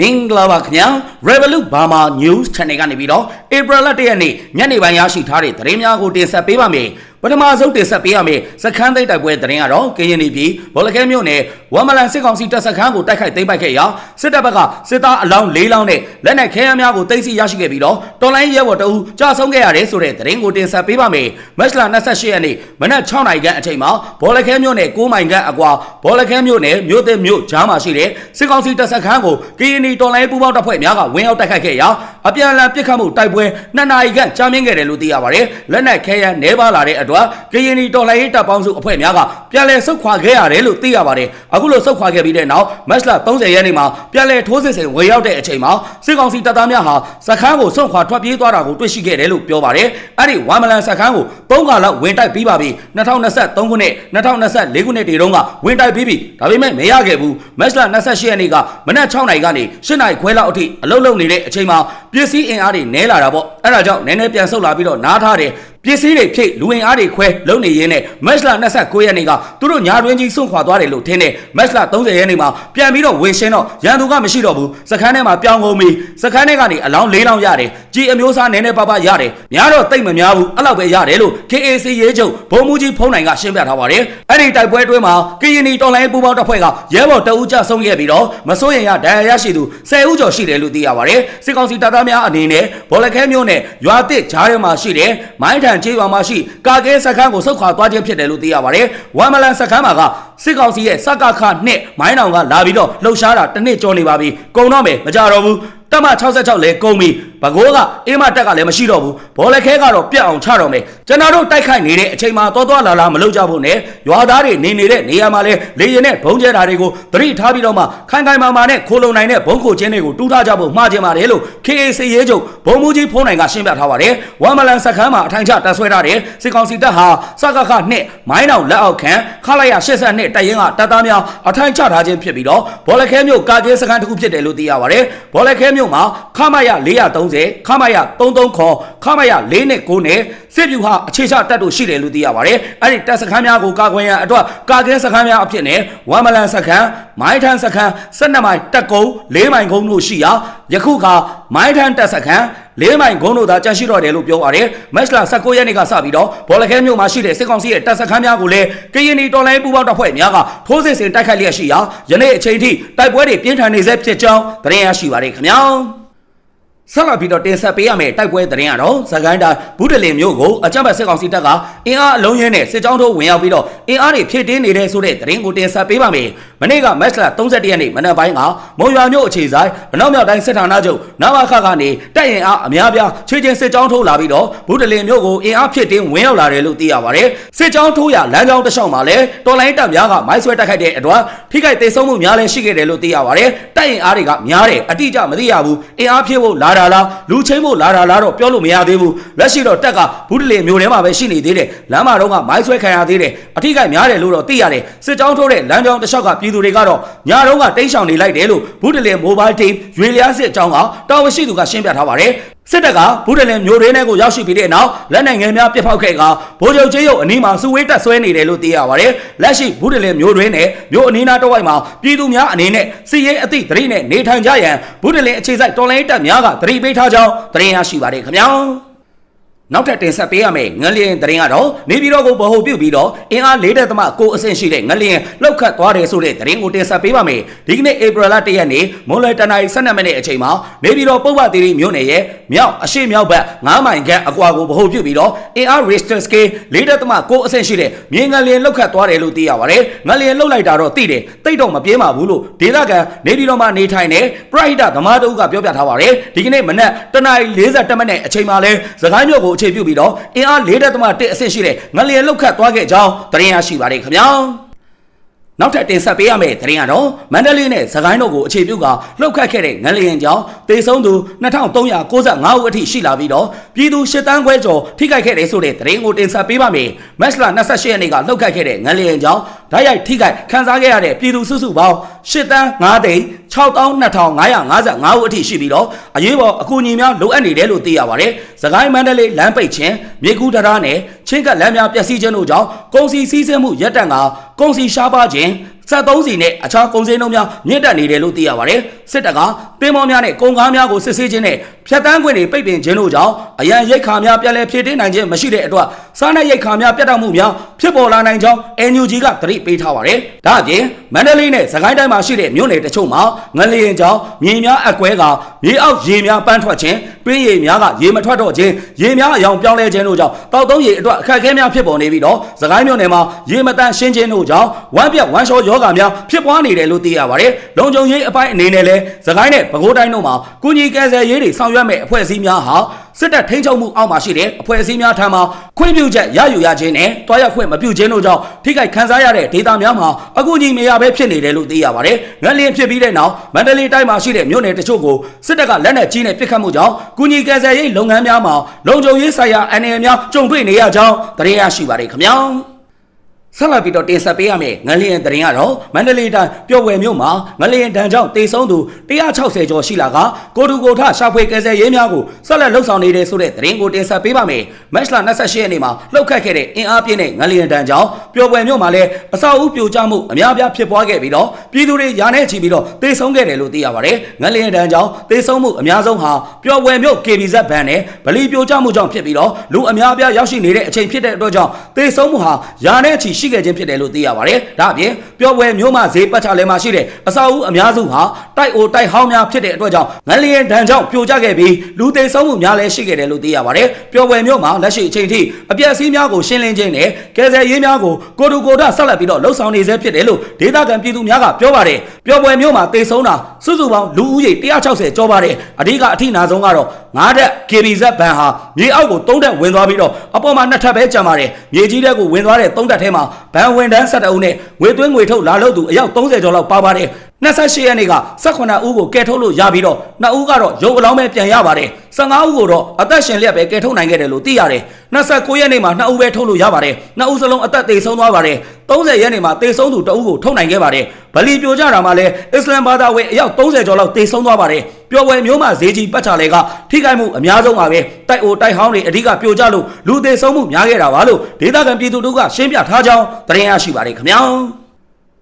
မင်္ဂလာပါခင်ဗျာ Revolut Burma News Channel ကနေပြီးတော့ April လ1ရက်နေ့ညနေပိုင်းရရှိထားတဲ့သတင်းများကိုတင်ဆက်ပေးပါမယ် ပထမဆုံးတင်ဆက်ပေးရမယ့်စခန်းသိမ်းတိုက်ပွဲသတင်းကတော့ကရင်ပြည်ဘောလခဲမြို့နယ်ဝမ်မလန်စစ်ကောင်စီတပ်စခန်းကိုတိုက်ခိုက်သိမ်းပိုက်ခဲ့ရာစစ်တပ်ဘက်ကစစ်သားအလောင်း၄လောင်းနဲ့လက်နက်ခဲယမ်းများကိုသိမ်းဆည်းရရှိခဲ့ပြီးတော့တော်လိုင်းရဲဘော်တအူးကြာဆုံးခဲ့ရတယ်ဆိုတဲ့သတင်းကိုတင်ဆက်ပေးပါမယ်မတ်လ28ရက်နေ့မနက်6နာရီခန့်အချိန်မှာဘောလခဲမြို့နယ်9မိုင်ခန့်အကွာဘောလခဲမြို့နယ်မြို့သစ်မြို့ကြားမှာရှိတဲ့စစ်ကောင်စီတပ်စခန်းကိုကရင်တော်လိုင်းပူးပေါင်းတပ်ဖွဲ့များကဝင်းရောက်တိုက်ခိုက်ခဲ့ရာအပြန်အလှန်ပစ်ခတ်မှုတိုက်ပွဲ2နာရီခန့်ကြာမြင့်ခဲ့တယ်လို့သိရပါတယ်လက်နက်ခဲယမ်းနှဲပါလာတဲ့အတွက်ကရင်နီတော်လှန်ရေးတပ်ပေါင်းစုအဖွဲ့များကပြန်လည်ဆုတ်ခွာခဲ့ရတယ်လို့သိရပါတယ်အခုလိုဆုတ်ခွာခဲ့ပြီးတဲ့နောက်မတ်လ30ရက်နေ့မှာပြန်လည်ထိုးစစ်ဆင်ဝေရောက်တဲ့အချိန်မှာစစ်ကောင်စီတပ်သားများဟာစခန်းကိုစွန့်ခွာထွက်ပြေးသွားတာကိုတွေ့ရှိခဲ့တယ်လို့ပြောပါတယ်အဲ့ဒီဝမ်မလန်စခန်းကို၃ခါလောက်ဝင်တိုက်ပြီးပါပြီ2023ခုနှစ်2024ခုနှစ်တေတုန်းကဝင်တိုက်ပြီးပြီဒါပေမဲ့မရခဲ့ဘူးမတ်လ28ရက်နေ့ကမနက်6နာရီကနေ8နာရီခွဲလောက်အထိအလုပ်လုပ်နေတဲ့အချိန်မှာပစ္စည်းအင်အားတွေနဲလာတာပေါ့အဲ့ဒါကြောင့်နည်းနည်းပြန်ဆုတ်လာပြီးတော့နားထားတယ် ပစ္စည်းတွေဖြည့်လူဝင်အားတွေခွဲလုံနေရင်းနဲ့မက်လ29ရက်နေ့ကသူတို့ညာတွင်းကြီးစွန့်ခွာသွားတယ်လို့ထင်တယ်မက်လ30ရက်နေ့မှာပြန်ပြီးတော့ဝင်ရှင်းတော့ရန်သူကမရှိတော့ဘူးစခန်းထဲမှာပြောင်းကုန်ပြီစခန်းထဲကနေအလောင်း၄လောင်းရတယ်ကြီးအမျိုးအစားနည်းနည်းပါးပါးရတယ်များတော့တိတ်မများဘူးအဲ့လောက်ပဲရတယ်လို့ KAC ရေးချုပ်ဘုံမူကြီးဖုံးနိုင်ကရှင်းပြထားပါတယ်အဲ့ဒီတိုက်ပွဲအတွင်းမှာကရင်နီတော်လိုင်းပူပေါင်းတပ်ဖွဲ့ကရဲဘော်တအူးကြဆုံးခဲ့ပြီးတော့မစိုးရင်ရဒဏ်ရာရရှိသူ10ဦးကျော်ရှိတယ်လို့သိရပါတယ်စစ်ကောင်စီတပ်သားများအနေနဲ့ဘောလခဲမြို့နယ်ရွာတစ်ဂျားထဲမှာရှိတဲ့မိုင်းထန်ကျေးရွာမှာရှိကာကဲစခန်းကိုဆုတ်ခွာသွားခြင်းဖြစ်တယ်လို့သိရပါတယ်။ဝမ်မလန်စခန်းမှာကစစ်ကောင်စီရဲ့စကခနှစ်မိုင်းတောင်ကလာပြီးတော့လှုပ်ရှားတာတစ်နှစ်ကျော်နေပါပြီ။ကုံတော့မယ်မကြတော့ဘူး။တက်မ66လဲကုန်ပြီ ဘကိုးကအေးမတက်ကလည်းမရှိတော့ဘူးဘောလခဲကတော့ပြက်အောင်ချတော့မယ်ကျွန်တော်တို့တိုက်ခိုက်နေတဲ့အချိန်မှာတော်တော်လာလာမလုပ်ကြဖို့နဲ့ရွာသားတွေနေနေတဲ့နေရာမှာလဲလေရင်နဲ့ဘုံကျဲတာတွေကိုသတိထားပြီးတော့မှခိုင်ခိုင်မာမာနဲ့ခိုးလုံနိုင်တဲ့ဘုံခိုချင်းတွေကိုတူးထားကြဖို့မှားခြင်းပါတယ်လို့ KAC ရေးချုပ်ဘုံမူကြီးဖုံးနိုင်ကရှင်းပြထားပါတယ်ဝမ်မလန်စခန်းမှာအထိုင်ချတပ်ဆွဲထားတဲ့စစ်ကောင်စီတပ်ဟာစကခနှစ်မိုင်းတောင်လက်အောက်ခံခလိုက်ရ82တပ်ရင်းကတပ်သားများအထိုင်ချထားခြင်းဖြစ်ပြီးတော့ဘောလခဲမြို့ကာကင်းစခန်းတစ်ခုဖြစ်တယ်လို့သိရပါတယ်ဘောလခဲမြို့မှာခမရ430ခမရ33ခေါ်ခမရ4နဲ့9နဲ့စစ်ဗျူဟာအခြေချတပ်တို့ရှိတယ်လို့သိရပါတယ်အဲ့ဒီတပ်စခန်းများကိုကာကွယ်ရန်အတွက်ကာကင်းစခန်းများအဖြစ်နဲ့ဝမ်မလန်စခန်းမိုင်းထန်စခန်း12မိုင်တက်ကုန်း4မိုင်ကုန်းတို့ရှိရာယခုခါမိုင်းထန်တပ်စခန်းလေးမိုင်ဂုံးတို့သာကြန့်ရှိတော့တယ်လို့ပြောပါတယ်မက်စလာ19ရက်နေ့ကစပြီးတော့ဘောလခဲမြို့မှာရှိတဲ့စစ်ကောင်စီရဲ့တပ်စခန်းများကိုလည်းကရင်နီတော်လိုင်းပူပေါင်းတပ်ဖွဲ့များကထိုးစစ်ဆင်တိုက်ခိုက်လျက်ရှိရာယနေ့အချိန်ထိတိုက်ပွဲတွေပြင်းထန်နေဆဲဖြစ်ကြောင်းသတင်းရရှိပါတယ်ခင်ဗျာ ဆက်လက်ပြီးတော့တင်ဆက်ပေးရမယ့်တိုက်ပွဲသတင်းကတော့သကိုင်းတိုင်းဘူးတလင်မြို့ကိုအကြမ်းဖက်စစ်ကောင်စီတပ်ကအင်အားအလုံးရင်းနဲ့စစ်ကြောင်းထိုးဝင်ရောက်ပြီးတော့အင်အားတွေဖြည့်တင်းနေတဲ့ဆိုတဲ့သတင်းကိုတင်ဆက်ပေးပါမယ်။မနေ့ကမက်စလာ31ရက်နေ့မနက်ပိုင်းကမုံရွာမြို့အခြေဆိုင်ဗနောက်မြောက်တိုင်းစစ်ဌာနချုပ်နဝခကနေတပ်ရင်အားအများပြားချေချင်းစစ်ကြောင်းထိုးလာပြီးတော့ဘူးတလင်မြို့ကိုအင်အားဖြည့်တင်းဝင်ရောက်လာတယ်လို့သိရပါတယ်။စစ်ကြောင်းထိုးရလမ်းကြောင်းတစ်လျှောက်မှာလည်းတော်လိုင်းတပ်များကမိုင်းဆွဲတိုက်ခိုက်တဲ့အတွက်ထိခိုက်ဒေဆုံးမှုများလည်းရှိခဲ့တယ်လို့သိရပါတယ်။တပ်ရင်အားတွေကများတယ်အတိအကျမသိရဘူး။အင်အားဖြည့်ဖို့လာတာလားလူချင်းဖို့လာတာလားတော့ပြောလို့မရသေးဘူးလက်ရှိတော့တက်ကဘူးတလေမျိုးထဲမှာပဲရှိနေသေးတယ်လမ်းမတော့ကမိုင်းဆွဲခံရသေးတယ်အထိကများတယ်လို့တော့သိရတယ်စစ်ကြောင်းထိုးတဲ့လမ်းကြောင်းတစ်လျှောက်ကပြည်သူတွေကတော့ညာတော့ကတိတ်ဆောင်နေလိုက်တယ်လို့ဘူးတလေမိုဘိုင်းတီးရွေလျားစစ်အကြောင်းကတာဝန်ရှိသူကရှင်းပြထားပါတယ် စစ်တပ်ကဘူးတလင်မျိုးရင်းထဲကိုရောက်ရှိပြီးတဲ့နောက်လက်နိုင်ငံများပြစ်ဖောက်ခဲ့ကဗိုလ်ချုပ်ကြီးရုပ်အနီးမှာစုဝေးတက်ဆွဲနေတယ်လို့သိရပါတယ်။လက်ရှိဘူးတလင်မျိုးရင်းနဲ့မျိုးအနီးနားတစ်ဝိုက်မှာပြည်သူများအနေနဲ့စီရေးအသည့်တရိနဲ့နေထိုင်ကြရန်ဘူးတလင်အခြေစိုက်တော်လိုင်းတပ်များကတရိပေးထားကြောင်းသတင်းရရှိပါတယ်ခင်ဗျာ။ နောက်ထပ်တင်ဆက်ပေးရမယ့်ငလျင်တရင်ကတော့နေပြည်တော်ကိုဗဟိုပြုတ်ပြီးတော့အင်အား၄တက်သမကိုအဆင့်ရှိတဲ့ငလျင်လောက်ခတ်သွားတယ်ဆိုတဲ့တရင်ကိုတင်ဆက်ပေးပါမယ်ဒီကနေ့ဧပြီလ၁ရက်နေ့မွန်လွယ်တနင်္လာ12မိနစ်အချိန်မှာနေပြည်တော်ပုဗ္ဗသီရိမြို့နယ်ရဲ့မြောက်အရှိမြောက်ဘက်9မိုင်ခန့်အကွာကိုဗဟိုပြုတ်ပြီးတော့အင်အား Richter scale ၄တက်သမကိုအဆင့်ရှိတဲ့မြေငလျင်လောက်ခတ်သွားတယ်လို့သိရပါတယ်ငလျင်လောက်လိုက်တာတော့သိတယ်တိတ်တော့မပြေးပါဘူးလို့ဒေသခံနေပြည်တော်မှာနေထိုင်တဲ့ပရိဟိတသမားတို့ကပြောပြထားပါတယ်ဒီကနေ့မနက်တနင်္လာ40မိနစ်အချိန်မှာလဲစကိုင်းမြို့ကိုအခြေပြုပြီးတော့အင်အား၄တက်သမ1အဆင့်ရှိတဲ့ငလျင်လောက်ခတ်သွားခဲ့ကြောင်းသတင်းရရှိပါတယ်ခင်ဗျာနောက်ထပ်တင်ဆက်ပေးရမယ့်သတင်းကတော့မန္တလေးနဲ့စကိုင်းတို့ကိုအခြေပြုကလှုပ်ခတ်ခဲ့တဲ့ငလျင်ကြောင့်တေဆုံးသူ2395ဦးအထိရှိလာပြီးတော့ပြည်သူ၈တန်းခွဲကျော်ထိခိုက်ခဲ့တဲ့ဆိုတဲ့သတင်းကိုတင်ဆက်ပေးပါမယ်။မက်စလာ28ရက်နေ့ကလှုပ်ခတ်ခဲ့တဲ့ငလျင်ကြောင့်ဓာတ်ရိုက်ထိခိုက်ခံစားခဲ့ရတဲ့ပြည်သူစုစုပေါင်း၈တန်း9သိန်း62,555ဦးအထိရှိပြီးတော့အရေးပေါ်အကူအညီများလိုအပ်နေတယ်လို့သိရပါတယ်။စကိုင်းမန္တလေးလမ်းပိတ်ခြင်းမြေကူးတရားနဲ့ချင်းကပ်လမ်းများပျက်စီးခြင်းတို့ကြောင့်ကုန်စည်စည်းစိမ်မှုရပ်တန့်ကကုန်စည်ရှားပါခြင်းစက်သုံးစီနဲ့အခြားကုန်စည်နှုန်းများမြင့်တက်နေတယ်လို့သိရပါတယ်စစ်တပ်ကတင်းမောများနဲ့ကုန်ကားများကိုစစ်ဆေးခြင်းနဲ့ဖြတ်တန်းခွင့်တွေပိတ်ပင်ခြင်းတို့ကြောင့်အရန်ရိတ်ခါများပြန်လည်ဖြည့်တင်းနိုင်ခြင်းမရှိတဲ့အတွက်စားနပ်ရိတ်ခါများပြတ်တောက်မှုများ ဖြစ်ပေါ်လာနိုင်ကြောင်း NUG ကသတိပေးထားပါတယ်ဒါအပြင်မန္တလေးနဲ့စကိုင်းတိုင်းမှာရှိတဲ့မြို့နယ်တချို့မှာငလျင်ကြောင့်မြေများအကွဲကမြေအောက်ရေများပန်းထွက်ခြင်းတွင်းရေများကရေမထွက်တော့ခြင်းရေများအယောင်ပြောင်းလဲခြင်းတို့ကြောင့်တောက်သုံးရေအတွက်အခက်အခဲများဖြစ်ပေါ်နေပြီးတော့စကိုင်းမြို့နယ်မှာရေမတန်ရှင်းခြင်းတို့ကြောင့်ဝမ်းပြက်ဝမ်းလျှောယောဂများဖြစ်ပွားနေတယ်လို့သိရပါတယ်။လုံခြုံရေးအပိုင်းအနေနဲ့လည်းစကိုင်းနဲ့ပဲခူးတိုင်းတို့မှာကုညီကယ်ဆယ်ရေးတွေဆောင်ရွက်မဲ့အဖွဲ့အစည်းများဟာ စစ်တပ်ထိန်းချုပ်မှုအောက်မှာရှိတဲ့အဖွဲ့အစည်းများထံမှခွင့်ပြုချက်ရယူရခြင်းနဲ့တွားရောက်ခွင့်မပြုခြင်းတို့ကြောင့်ထိခိုက်ခံစားရတဲ့ဒေသများမှာအကူအညီမရဘဲဖြစ်နေတယ်လို့သိရပါတယ်။ငလျင်ဖြစ်ပြီးတဲ့နောက်မန္တလေးတိုင်းမှာရှိတဲ့မြို့နယ်တချို့ကိုစစ်တပ်ကလက်နက်ကြီးနဲ့ပစ်ခတ်မှုကြောင့်ကုညီကယ်ဆယ်ရေးလုပ်ငန်းများမှာလုံခြုံရေးဆိုင်ရာအနေအများကြုံတွေ့နေရကြောင်းသတင်းရရှိပါတယ်ခင်ဗျာ။ ဆက်လက်ပြီးတော့တင်ဆက်ပေးရမယ်ငလျင်တရင်ကတော့မန္တလေးတိုင်းပျော်ဝယ်မြို့မှာငလျင်တန်ကြောင့်တေဆုံးသူ160ကျော်ရှိလာကကိုတူကိုထရှာဖွေကယ်ဆယ်ရေးများကိုဆက်လက်လှုပ်ဆောင်နေတယ်ဆိုတဲ့သတင်းကိုတင်ဆက်ပေးပါမယ်မတ်လ28ရက်နေ့မှာလှုပ်ခတ်ခဲ့တဲ့အင်အားပြင်းတဲ့ငလျင်တန်ကြောင့်ပျော်ဝယ်မြို့မှာလည်းအဆောက်အဦပြိုကျမှုအများအပြားဖြစ်ပွားခဲ့ပြီးတော့ပြည်သူတွေယာနဲ့ချီပြီးတော့တေဆုံးခဲ့တယ်လို့သိရပါတယ်ငလျင်တန်ကြောင့်တေဆုံးမှုအများဆုံးဟာပျော်ဝယ်မြို့ KBZ ဘန်နဲ့ဗလီပြိုကျမှုကြောင့်ဖြစ်ပြီးတော့လူအများအပြားရောက်ရှိနေတဲ့အချိန်ဖြစ်တဲ့အတွက်ကြောင့်တေဆုံးမှုဟာယာနဲ့ချီရှိခဲ့ခြင်းဖြစ်တယ်လို့သိရပါတယ်။ဒါအပြင်ပျော်ပွဲမျိုးမှဈေးပတ်ချလဲမှာရှိတဲ့အစာအုပ်အများစုဟာတိုက်အိုတိုက်ဟောင်းများဖြစ်တဲ့အတွက်ကြောင့်ငလျင်ဒဏ်ကြောင့်ပြိုကျခဲ့ပြီးလူသေဆုံးမှုများလည်းရှိခဲ့တယ်လို့သိရပါတယ်။ပျော်ပွဲမျိုးမှာလက်ရှိအချိန်ထိအပျက်စီးများကိုရှင်းလင်းခြင်းနဲ့ကယ်ဆယ်ရေးများကိုကိုတူကိုဒဆက်လက်ပြီးတော့လှုပ်ဆောင်နေဆဲဖြစ်တယ်လို့ဒေသခံပြည်သူများကပြောပါတယ်။ ပျော်ပွဲမျိုးမှာသေဆုံးတာစုစုပေါင်းလူဦးရေ160ကျော်ပါတယ်။အဓိကအထိနာဆုံးကတော့ငါးတက် KBZ ဘန်ဟာမြေအောက်ကို၃တက်ဝင်သွားပြီးတော့အပေါ်မှာနှစ်ထပ်ပဲကျန်ပါတယ်။မြေကြီးတက်ကိုဝင်သွားတဲ့၃တက်ထဲမှာဘန်ဝင်တန်း၁၁ဦးနဲ့ငွေသွင်းငွေထုတ်လာလို့သူအယောက်30ကျော်လောက်ပါပါတယ်28ရက်နေ့က18ဦးကိုကယ်ထုတ်လို့ရပြီးတော့2ဦးကတော့ရုပ်အလောင်းပဲပြန်ရပါတယ်15ဦးကိုတော့အသက်ရှင်လျက်ပဲကယ်ထုတ်နိုင်ခဲ့တယ်လို့သိရတယ်29ရက်နေ့မှာ2ဦးပဲထုတ်လို့ရပါတယ်2ဦးစလုံးအသက်သေဆုံးသွားပါတယ်30ရက်နေ့မှာသေဆုံးသူ2ဦးကိုထုတ်နိုင်ခဲ့ပါတယ်ဗလီပြိုကြတာမှာလည်းအစ္စလမ်ဘာသာဝင်အယောက်30ကျော်လောက်သေဆုံးသွားပါတယ်ပျော်ပွဲမျိုးမှာဈေးကြီးပတ်ချလဲကထိခိုက်မှုအများဆုံးပါပဲတိုက်အိုတိုက်ဟောင်းတွေအဓိကပြိုကျလို့လူသေဆုံးမှုများခဲ့တာပါလို့ဒေသခံပြည်သူတို့ကရှင်းပြထားကြောင်းသတင်းရရှိပါတယ်ခင်ဗျာ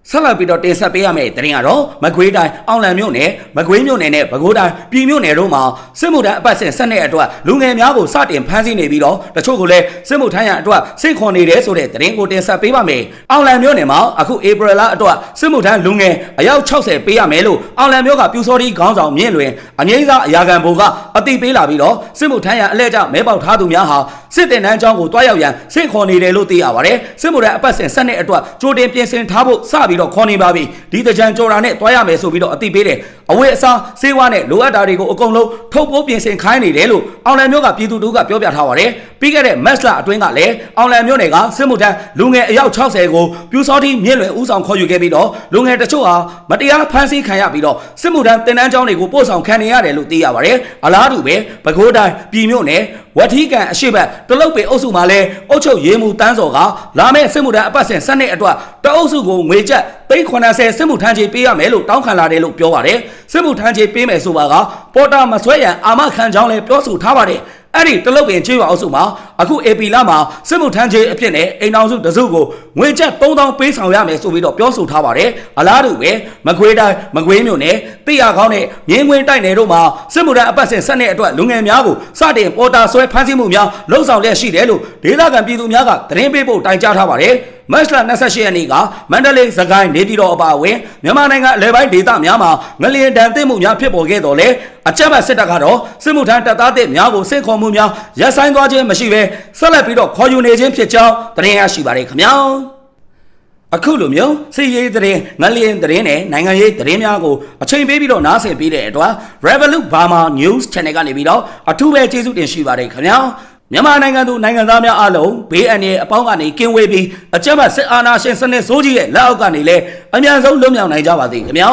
ဆက်လက်ပြီးတော့တင်ဆက်ပေးရမယ့်သတင်းကတော့မကွေးတိုင်းအောင်လံမြို့နယ်မကွေးမြို့နယ်နဲ့ပဲခူးတိုင်းပြည်မြို့နယ်တို့မှာစစ်မှုထမ်းအပတ်စဉ်ဆက်တဲ့အတွက်လူငယ်များကိုစတင်ဖမ်းဆီးနေပြီးတော့တချို့ကလည်းစစ်မှုထမ်းရန်အတွက်စိတ်ခွန်နေတယ်ဆိုတဲ့သတင်းကိုတင်ဆက်ပေးပါမယ်။အောင်လံမြို့နယ်မှာအခုဧပြီလအတွက်စစ်မှုထမ်းလူငယ်အယောက်60ပေးရမယ်လို့အောင်လံမြို့ကပြူစောတိခေါင်းဆောင်မြင့်လွင်အငိမ့်စားအရာခံဘိုကအသိပေးလာပြီးတော့စစ်မှုထမ်းရန်အလဲကျမဲပေါက်ထားသူများဟာစစ်တင်တန်းကျောင်းကိုတွားရောက်ရန်စိတ်ခွန်နေတယ်လို့သိရပါတယ်။စစ်မှုထမ်းအပတ်စဉ်ဆက်တဲ့အတွက်ကြိုတင်ပြင်ဆင်ထားဖို့စပြီးတော့ခေါ်နေပါပြီဒီတကြံကြော်တာနဲ့တွားရမယ်ဆိုပြီးတော့အသိပေးတယ်အဝတ်အစားစေးဝါးနဲ့လိုအပ်တာတွေကိုအကုန်လုံးထုတ်ပိုးပြင်ဆင်ခိုင်းနေတယ်လို့အောင်လံမျိုးကပြည်သူတို့ကပြောပြထားပါတယ် ပြီးခဲ့တဲ့မက်စလာအတွင်းကလည်းအောင်လံမျိုးနယ်ကစစ်မှုထမ်းလူငယ်အယောက်60ကိုပြူစောတိမြင့်လွယ်ဦးဆောင်ခေါ်ယူခဲ့ပြီးတော့လူငယ်တချို့ဟာမတရားဖမ်းဆီးခံရပြီးတော့စစ်မှုထမ်းတင်တန်းကျောင်းတွေကိုပို့ဆောင်ခံနေရတယ်လို့သိရပါတယ်အလားတူပဲပဲခူးတိုင်းပြည်မြို့နယ်ဝထီကန်အရှိတ်တလုတ်ပေအုပ်စုမှာလဲအုတ်ချုပ်ရေးမှုတန်းစော်ကလာမဲ့စစ်မှုထမ်းအပတ်စဉ်စနစ်အတွက်တအုပ်စုကိုငွေကျပ်သိန်း80စစ်မှုထမ်းချေပေးရမယ်လို့တောင်းခံလာတယ်လို့ပြောပါတယ်စစ်မှုထမ်းချေပေးမယ်ဆိုပါကပေါ်တာမဆွဲရန်အာမခံကြောင်းလဲပြောဆိုထားပါတယ် အဲ့ဒီတလုတ်ပင်ကျေးရွာအုပ်စုမှာအခု AP လာမှာစစ်မှုထမ်းခြင်းအဖြစ်နဲ့အိမ်အောင်စုတစုကိုငွေကျပ်3000ပေးဆောင်ရမယ်ဆိုပြီးတော့ပြောဆိုထားပါတယ်အလားတူပဲမကွေးတိုင်းမကွေးမြို့နယ်တိရကောင်းနဲ့မြင်းခွင်းတိုက်နယ်တို့မှာစစ်မှုထမ်းအပတ်စဉ်ဆက်တဲ့အတွက်လူငယ်များကိုစတင်ပေါ်တာဆွဲဖမ်းဆီးမှုများလှုံ့ဆော်လျက်ရှိတယ်လို့ဒေသခံပြည်သူများကသတင်းပေးဖို့တိုင်ကြားထားပါတယ်မတ်လ28ရက်နေ့ကမန္တလေးစကိုင်းနေပြည်တော်အပါအဝင်မြန်မာနိုင်ငံအလဲပိုင်းဒေသများမှာငလျင်တန်သိမှုများဖြစ်ပေါ်ခဲ့တော်လဲအကြမ်းဖက်စစ်တပ်ကတော့စစ်မှုထမ်းတပ်သားတွေများကိုစစ်ခေါ်မှုများရပ်ဆိုင်းသွားခြင်းမရှိဘဲဆက်လက်ပြီးတော့ခေါ်ယူနေခြင်းဖြစ်ကြောင်းသတင်းရရှိပါတယ်ခင်ဗျာအခုလိုမျိုးစီရေးသတင်းငလျင်သတင်းနဲ့နိုင်ငံရေးသတင်းများကိုအချိန်ပေးပြီးတော့နားဆင်ပေးတဲ့အတွက် Revolut Burma News Channel ကနေပြီးတော့အထူးပဲကျေးဇူးတင်ရှိပါတယ်ခင်ဗျာမြန်မာနိုင်ငံသူနိုင်ငံသားများအားလုံးဘေးအန္တရာယ်အပေါင်းကနေကင်းဝေးပြီးအကြမ်းဖက်စစ်အာဏာရှင်စနစ်ဆိုးကြီးရဲ့လက်အောက်ကနေလည်းအမြန်ဆုံးလွတ်မြောက်နိုင်ကြပါစေခင်ဗျာ